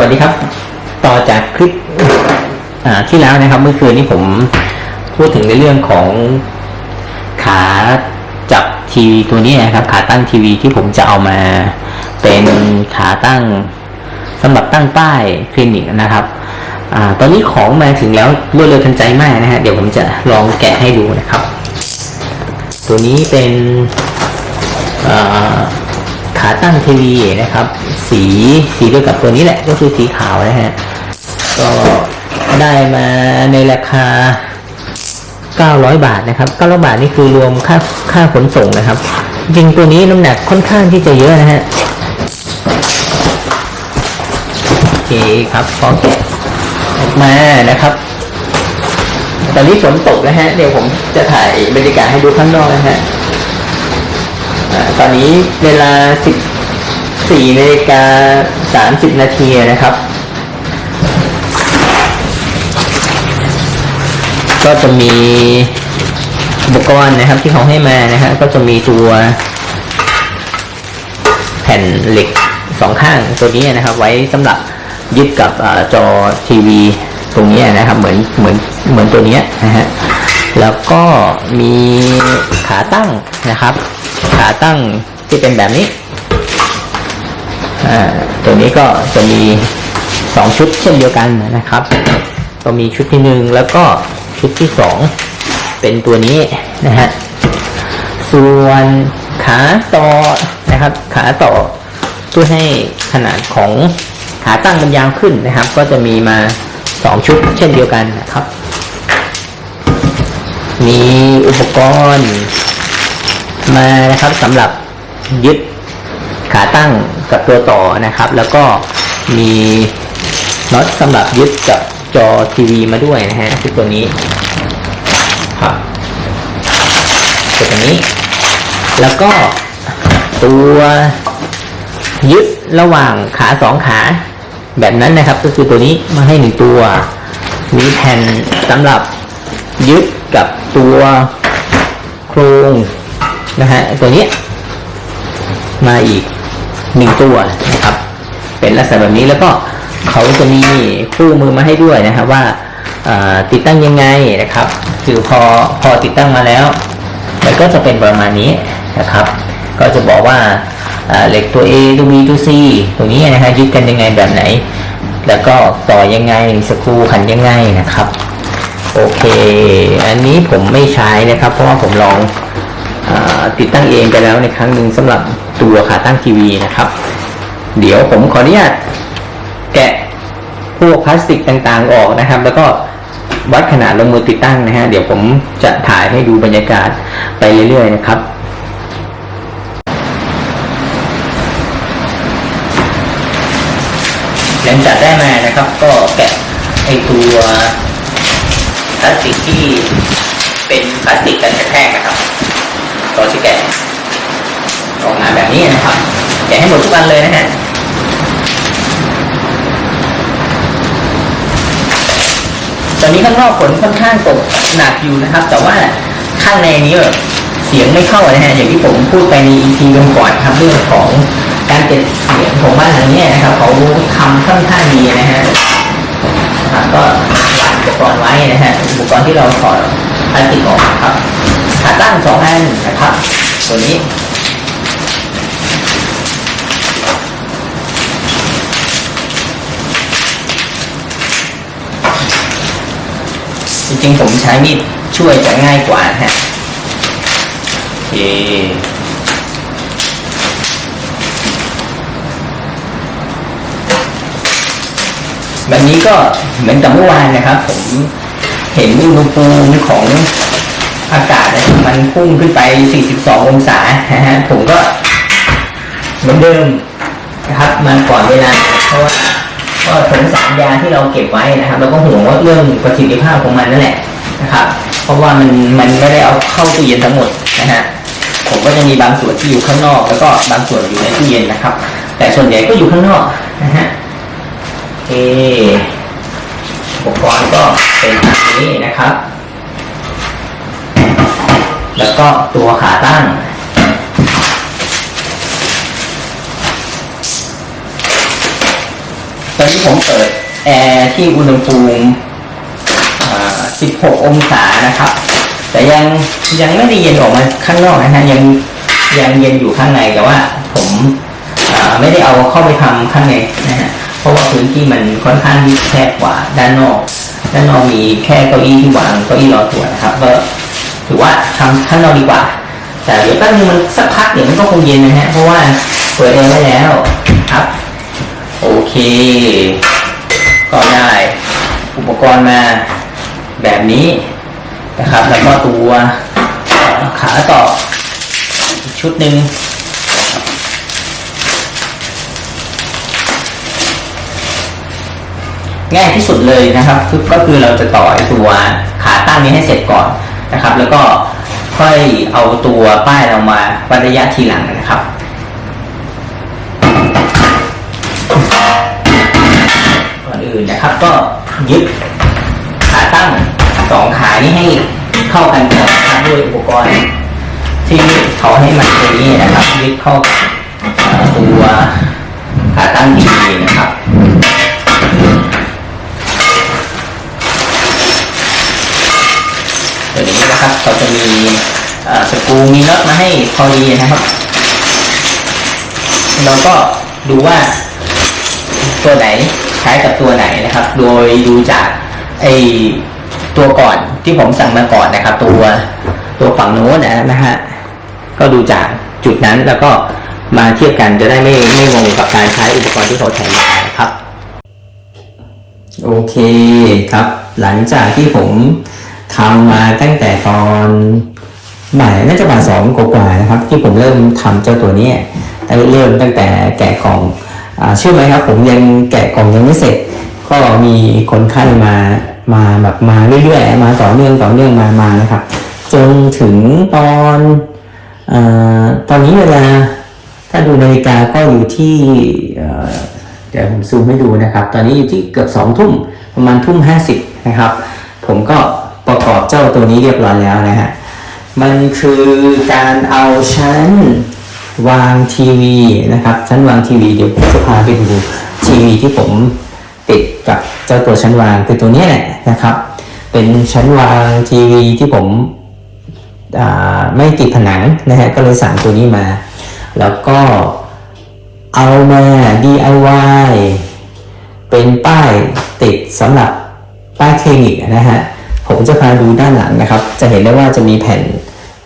วัสดีครับ ต่อจากคลิปที่แล้วนะครับ เมื่อคืนนี้ผมพูดถึงในเรื่องของขาจับทีวีตัวนี้นะครับ ขาตั้งทีวีที่ผมจะเอามา เป็นขาตั้งสำหรับตั้งป้ายคลินิกนะครับอตอนนี้ของมาถึงแล้วรวดเร็วทันใจมากนะฮะเดี๋ยวผมจะลองแกะให้ดูนะครับ ตัวนี้เป็นอ่า ขาตั้งทีวีนะครับ สีสีเดียวกับตัวนี้แหละ ก็คือสีขาวนะฮะก็ได้มาในราคา 900 บาทนะครับ 900 บาทนี่คือรวมค่าค่าขนส่งนะครับจริงตัวนี้น้ำหนักค่อนข้างที่จะเยอะนะฮะโอเคครับพอแกะออกมานะครับตอนนี้ฝนตกนะฮะเดี๋ยวผมจะถ่ายบรรยากาศให้ดูข้างนอกนะฮะ ตอนนี้เวลา 14นาฬิกา30 นาทีนะครับ ก็จะมีอุปกรณ์นะครับที่เขาให้มานะฮะก็จะมีตัว แผ่นเหล็กสองข้างตัวนี้นะครับ ไว้สำหรับยึดกับอจอทีวี ตรงนี้นะครับ เหมือนเหมือนเหมือนตัวนี้นะฮะ แล้วก็มีขาตั้งนะครับ ขาตั้งที่เป็นแบบนี้ตัวนี้ก็จะมีสองชุดเช่นเดียวกันนะครับ ก็มีชุดที่หนึ่งแล้วก็ชุดที่สองเป็นตัวนี้นะฮะส่วนขาต่อนะครับ ขาต่อเพื่อให้ขนาดของขาตั้งมันยาวขึ้นนะครับ ก็จะมีมาสองชุดเช่นเดียวกันนะครับ มีอุปกรณ์ มานะครับสำหรับยึดขาตั้งกับตัวต่อนะครับ แล้วก็มีน็อตสำหรับยึดกับจอทีวีมาด้วยนะฮะคือตัวนี้ครับตัวนี้ แล้วก็ตัวยึดระหว่างขาสองขาแบบนั้นนะครับ ก็คือตัวนี้มาให้หนึ่งตัว มีแผ่นสำหรับยึดกับ ตัวโครงนะฮะตัวนี้มาอีกหนึ่งตัวนะครับ เป็นลักษณะแบบนี้แล้วก็เขาจะมีคู่มือมาให้ด้วยนะครับว่าติดตั้งยังไงนะครับคือพอพอติดตั้งมาแล้วมันก็จะเป็นประมาณนี้นะครับ ก็จะบอกว่าอ่าเหล็กตัว A ตัว B ตัว C ตัวนี้นะฮะยึดกันยังไงแบบไหน แล้วก็ต่อยังไงสกรูขันยังไงนะครับ โอเค อันนี้ผมไม่ใช้นะครับ เพราะว่าผมลองอติดตั้งเองไปแล้วในครั้งหนึ่งสำหรับตัวขาตั้งทีวีนะครับ เดี๋ยวผมขออนุญาตแกะพวกพลาสติกต่างๆออกนะครับ แล้วก็วัดขนาดลงมือติดตั้งนะฮะ เดี๋ยวผมจะถ่ายให้ดูบรรยากาศไปเรื่อย ๆ นะครับหลังจากได้มานะครับ ก็แกะไอตัว ลาสติกที่เป็นพลาสติกกันกระแทกนะครับก็จะแกะออกมาแบบนี้นะครับแกะให้หมดทุกอันเลยนะฮะตอนนี้ข้างนอกฝนค่อนข้างตกหนักอยู่นะครับ แต่ว่าข้างในนี้แบบเสียงไม่เข้านะฮะอย่างที่ผมพูดไปใน EP ก่อนครับเรื่องของการเก็บเสียงของบ้านหลังเนี้ยนะครับเขาทำค่อนข้างดีนะฮะครับก็ ตัดอุปกรณ์ไว้นะฮะอุปกรณ์ที่เราถอดพลาสติกออกครับขาตั้งสองอันนะครับ ตัวนี้จริงๆผมใช้มีดช่วยจะง่ายกว่านะฮะโอเค แบบนี้ก็เหมือนกับเมื่อวานนะครับผมเห็นอุณหภูมิของอากาศนี่ยมันพุ่งขึ้นไป 42 องศานะฮะผมก็เหมือนเดิมนะครับมาก่อนเวลา เพราะว่าก็สงสารยาที่เราเก็บไว้นะครับ แล้วก็ห่วงว่าเรื่องประสิทธิภาพของมันนั่นแหละนะครับ เพราะว่ามันมันไม่ได้เอาเข้าตู้เย็นทั้งหมดนะฮะผมก็จะมีบางส่วนที่อยู่ข้างนอก แล้วก็บางส่วนอยู่ในตู้เย็นนะครับ แต่ส่วนใหญ่ก็อยู่ข้างนอกนะฮะ เคอุปกรณ์ก็เป็นแบบนี้นะครับ แล้วก็ตัวขาตั้ง ตอนนี้ผมเปิดแอร์ที่อุณหภูมิ16 องศานะครับ แต่ยังยังไม่ได้เย็นออกมาข้างนอกนะฮะยังยังเย็นอยู่ข้างในแต่ว่า ผมไม่ได้เอาเข้าไปทำข้างในนะฮะ ราะว่าพื้นที่มันค่อนข้างที่แคบกว่าด้านนอก ด้านนอกมีแค่เก้าอี้ที่วางเก้าอี้รอตรวจนะครับ ก็ถือว่าทำข้างนอกดีกว่า แต่เดี๋ยวแป๊บนึงมันสักพักเดี๋ยวมันก็คงเย็นนะฮะเพราะว่าเปิดแอร์ไว้แล้วครับ โอเค ก็ได้อุปกรณ์มาแบบนี้นะครับ แล้วก็ตัวขาต่อชุดหนึ่ง ง่ายที่สุดเลยนะครับก็คือเราจะต่อตัวขาตั้งนี้ให้เสร็จก่อนนะครับ แล้วก็ค่อยเอาตัวป้ายเรามาวัดระยะทีหลังนะครับก่อนอื่นนะครับก็ยึดขาตั้งสองขานี้ให้เข้ากันก่อนนะครับด้วยอุปกรณ์ ที่เขาให้มาตัวนี้นะครับยึดเข้าตัวขาตั้งดีๆนะครับ ตัว นี้นะครับเราจะมีสกรูมีน็อตมาให้พอดีนะครับ เราก็ดูว่าตัวไหนใช้กับตัวไหนนะครับ โดยดูจากไอตัวก่อนที่ผมสั่งมาก่อนนะครับ ตัวตัวฝั่งโน้นนะนะฮะก็ดูจากจุดนั้นแล้วก็มาเทียบกันจะได้ไม่ไม่งงกับการใช้อุปกรณ์ที่เขาแถมมาครับ โอเคครับ หลังจากที่ผม ทำมาตั้งแต่ตอนบ่ายน่าจะบ่ายสองกว่าๆนะครับ ที่ผมเริ่มทำเจ้าตัวนี้เริ่มตั้งแต่แกะกล่องเชื่อไหมครับ ผมยังแกะกล่องยังไม่เสร็จ ก็มีคนไข้มามาแบบมาเรื่อยๆมาต่อเนื่องต่อเนื่องมามานะครับ จนถึงตอนอตอนนี้เวลาถ้าดูนาฬิกาก็อยู่ที่เดี๋ยวผมซูมให้ดูนะครับ ตอนนี้อยู่ที่เกือบสองทุ่มประมาณทุ่มห้าสิบนะครับ ผมก็ ประกอบเจ้าตัวนี้เรียบร้อยแล้วนะฮะ มันคือการเอาชั้นวางทีวีนะครับชั้นวางทีวีเดี๋ยวผมจะพาไปดูทีวีที่ผมติดกับเจ้าตัวชั้นวางคือตัวนี้แหละนะครับ เป็นชั้นวางทีวีที่ผมไม่ติดผนังนะฮะก็เลยสั่งตัวนี้มา แล้วก็เอามา DIY เป็นป้ายติดสำหรับป้ายคลินิกนะฮะ ผมจะพาดูด้านหลังนะครับ จะเห็นได้ว่าจะมีแผ่น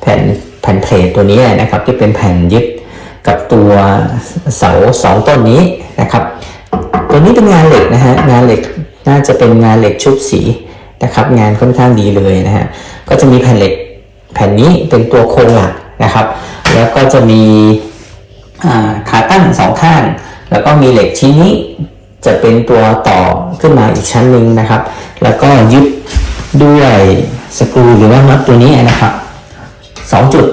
แผ่นแผ่นเพลทตัวนี้นะครับ ที่เป็นแผ่นยึดกับตัวเสาสองต้นนี้นะครับ ตัวนี้เป็นงานเหล็กนะฮะงานเหล็กน่าจะเป็นงานเหล็กชุบสีนะครับ งานค่อนข้างดีเลยนะฮะก็จะมีแผ่นเหล็กแผ่นนี้เป็นตัวโครงหลักนะครับ แล้วก็จะมีขาตั้งสองข้าง แล้วก็มีเหล็กชิ้นนี้จะเป็นตัวต่อขึ้นมาอีกชั้นหนึ่งนะครับ แล้วก็ยึด ด้วยสกรูหรือว่าน็อตตัวนี้นะครับสองจุด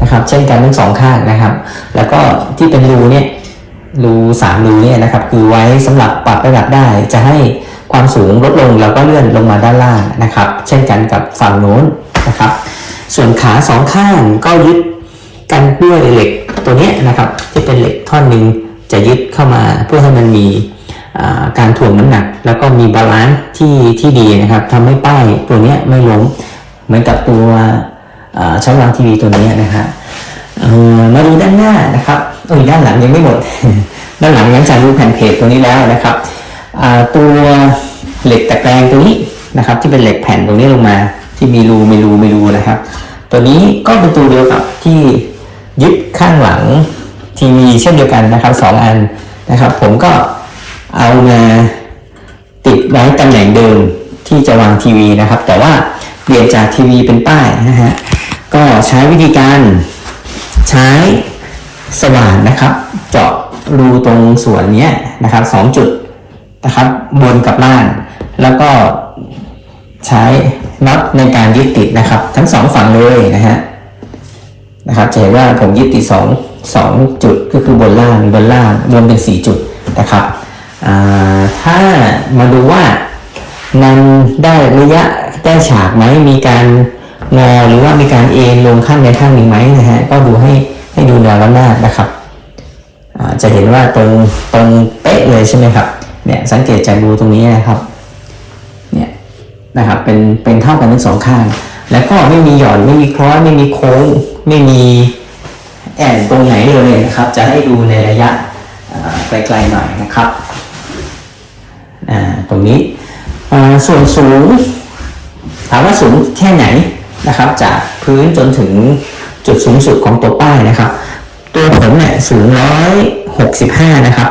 นะครับ เช่นกันทั้งสองข้างนะครับ แล้วก็ที่เป็นรูเนี่ยรูสามรูเนี่ยนะครับ คือไว้สำหรับปรับระดับได้จะให้ความสูงลดลงแล้วก็เลื่อนลงมาด้านล่างนะครับ เช่นกันกับฝั่งโน้นนะครับ ส่วนขาสองข้างก็ยึดกันด้วยเหล็กตัวนี้นะครับ ที่เป็นเหล็กท่อนหนึ่งจะยึดเข้ามาเพื่อให้มันมี การถ่วงน้ำหนัก แล้วก็มีบาลานซ์ที่ที่ดีนะครับทำให้ป้ายตัวเนี้ยไม่ล้มเหมือนกับตัวอ่าชั้นวางทีวีตัวนี้นะฮะมาดูด้านหน้านะครับเอ้ยด้านหลังยังไม่หมด ด้านหลังหลังจากดูแผ่นเพจตัวนี้แล้วนะครับตัวเหล็กตะแกรงตัวนี้นะครับ ที่เป็นเหล็กแผ่นตรงนี้ลงมา ที่มีรูมีรูมีรูนะครับ ตัวนี้ก็เป็นตัวเดียวกับที่ยึดข้างหลังทีวีเช่นเดียวกันนะครับสองอันนะครับ ผมก็ เอามาติดไว้ตำแหน่งเดิมที่จะวางทีวีนะครับ แต่ว่าเปลี่ยนจากทีวีเป็นป้ายนะฮะก็ใช้วิธีการใช้สว่านนะครับ เจาะรูตรงส่วนนี้นะครับสองจุดนะครับบนกับล่าง แล้วก็ใช้น็อตในการยึดติดนะครับ ทั้งสองฝั่งเลยนะฮะนะครับจะเห็นว่าผมยึดติดสองสองจุดก็คือบนล่างบนล่างรวมเป็นสี่จุดนะครับ ถ้ามาดูว่ามันได้ระยะได้ฉากไหมมีการงอหรือว่ามีการเอ็นลงข้างใดข้างหนึ่งไหมนะฮะก็ดูให้ให้ดูแนวระนาบนะครับจะเห็นว่าตรงตรงเป๊ะเลยใช่ไหมครับเนี่ยสังเกตจากรูตรงนี้นะครับเนี่ยนะครับเป็นเป็นเท่ากันทั้งสองข้าง แล้วก็ไม่มีหย่อนไม่มีคล้อยไม่มีโค้ง ไม่มีแอนตรงไหนเลยนะครับ จะให้ดูในระยะไกลๆหน่อยนะครับ ตรงนี้ส่วนสูงถามว่าสูงแค่ไหนนะครับ จากพื้นจนถึงจุดสูงสุดของตัวป้ายนะครับ ตัวผมเนี่ยสูงร้อยหกสิบห้านะครับ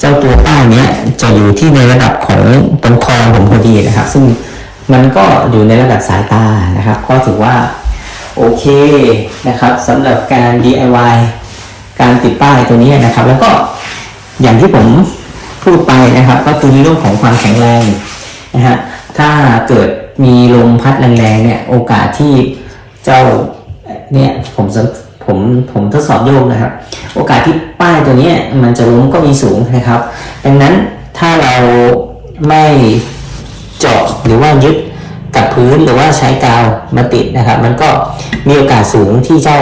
เจ้าตัวป้ายเนี้ยจะอยู่ที่ในระดับของตรงคอผมพอดีนะครับ ซึ่งมันก็อยู่ในระดับสายตานะครับ ก็ถือว่าโอเคนะครับสำหรับการ DIY การติดป้ายตัวนี้นะครับ แล้วก็อย่างที่ผม พูดไปนะครับ ก็คือในเรื่องของความแข็งแรงนะฮะถ้าเกิดมีลมพัดแรงๆเนี่ยโอกาสที่เจ้าเนี่ยผมผมผมทดสอบโยกนะครับ โอกาสที่ป้ายตัวเนี้ยมันจะล้มก็มีสูงนะครับ ดังนั้นถ้าเราไม่เจาะหรือว่ายึดกับพื้นหรือว่าใช้กาวมาติดนะครับ มันก็มีโอกาสสูงที่เจ้า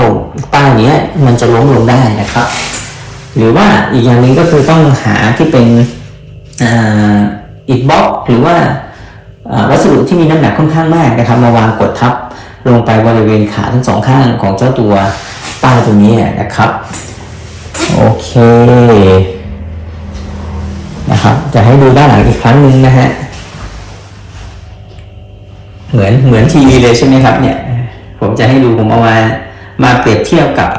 ป้ายเนี้ยมันจะล้มลงได้นะครับ หรือว่าอีกอย่างหนึ่งก็คือต้องหาที่เป็นอิฐบล็อกหรือว่าวัสดุที่มีน้ำหนักค่อนข้างมากนะครับ มาวางกดทับลงไปบริเวณขาทั้งสองข้างของเจ้าตัวป้ายตัวนี้นะครับ โอเคนะครับ จะให้ดูด้านหลังอีกครั้งหนึ่งนะฮะเหมือนเหมือนทีวีเลยใช่ไหมครับเนี่ย ผมจะให้ดูผมเอามามาเปรียบเทียบกับ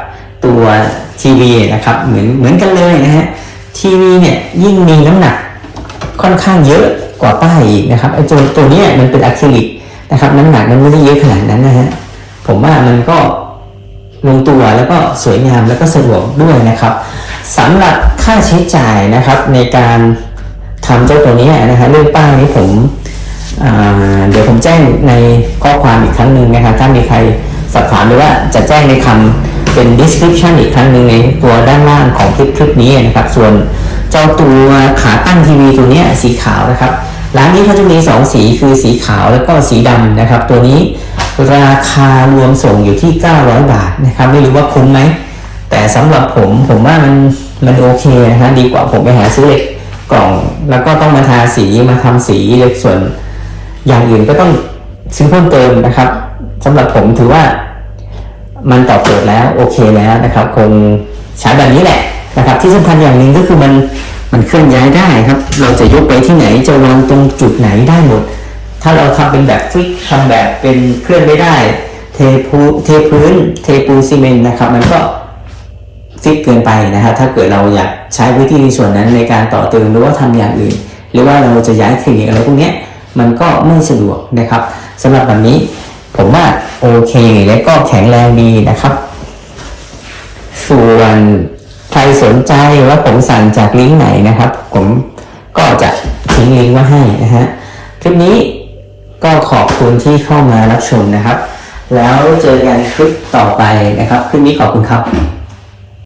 ตัวทีวีนะครับเหมือนเหมือนกันเลยนะฮะทีวีเนี่ยยิ่งมีน้ำหนักค่อนข้างเยอะกว่าป้ายอีกนะครับไอ้ตัวตัวนี้มันเป็นอะคริลิกนะครับน้ำหนักมันไม่ได้เยอะขนาดนั้นนะฮะผมว่ามันก็ลงตัวแล้วก็สวยงามแล้วก็สะดวกด้วยนะครับสำหรับค่าใช้จ่ายนะครับในการทำเจ้าตัวนี้นะฮะเรื่องป้ายนี้ผมเดี๋ยวผมแจ้งในข้อความอีกครั้งหนึ่งนะครับถ้ามีใครสอบถามหรือว่าจะแจ้งในคำ เป็น description อีกครั้งหนึ่งในตัวด้านล่างของคลิปคลิปนี้นะครับ ส่วนเจ้าตัวขาตั้งทีวีตัวนี้สีขาวนะครับ ร้านนี้เขาจะมี 2 สีคือสีขาวแล้วก็สีดำนะครับ ตัวนี้ราคารวมส่งอยู่ที่ 900 บาทนะครับ ไม่รู้ว่าคุ้มไหม แต่สำหรับผมผมว่ามันมันโอเคนะฮะดีกว่าผมไปหาซื้อเหล็กกล่อง แล้วก็ต้องมาทาสีมาทำสีเหล็กส่วน อย่างอื่นก็ต้องซื้อเพิ่มเติมนะครับสำหรับผมถือว่า มันตอบโจทย์แล้วโอเคแล้วนะครับคงใช้แบบนี้แหละนะครับ ที่สำคัญอย่างหนึ่งก็คือมันมันเคลื่อนย้ายได้ครับ เราจะยกไปที่ไหนจะวางตรงจุดไหนได้หมด ถ้าเราทำเป็นแบบฟิกทำแบบเป็นเคลื่อนไม่ได้ เทปูเทพื้น เทปูนซีเมนต์นะครับ มันก็ฟิกเกินไปนะครับ ถ้าเกิดเราอยากใช้พื้นที่ในส่วนนั้นในการต่อเติมหรือว่าทำอย่างอื่น หรือว่าเราจะย้ายคลินิกอะไรพวกนี้มันก็ไม่สะดวกนะครับสำหรับแบบนี้ ผมว่าโอเค และก็แข็งแรงดีนะครับ ส่วนใครสนใจว่าผมสั่งจากลิงก์ไหนนะครับ ผมก็จะทิ้งลิงก์ไว้ให้นะฮะคลิปนี้ก็ขอบคุณที่เข้ามารับชมนะครับ แล้วเจอกันคลิปต่อไปนะครับ คลิปนี้ขอบคุณครับ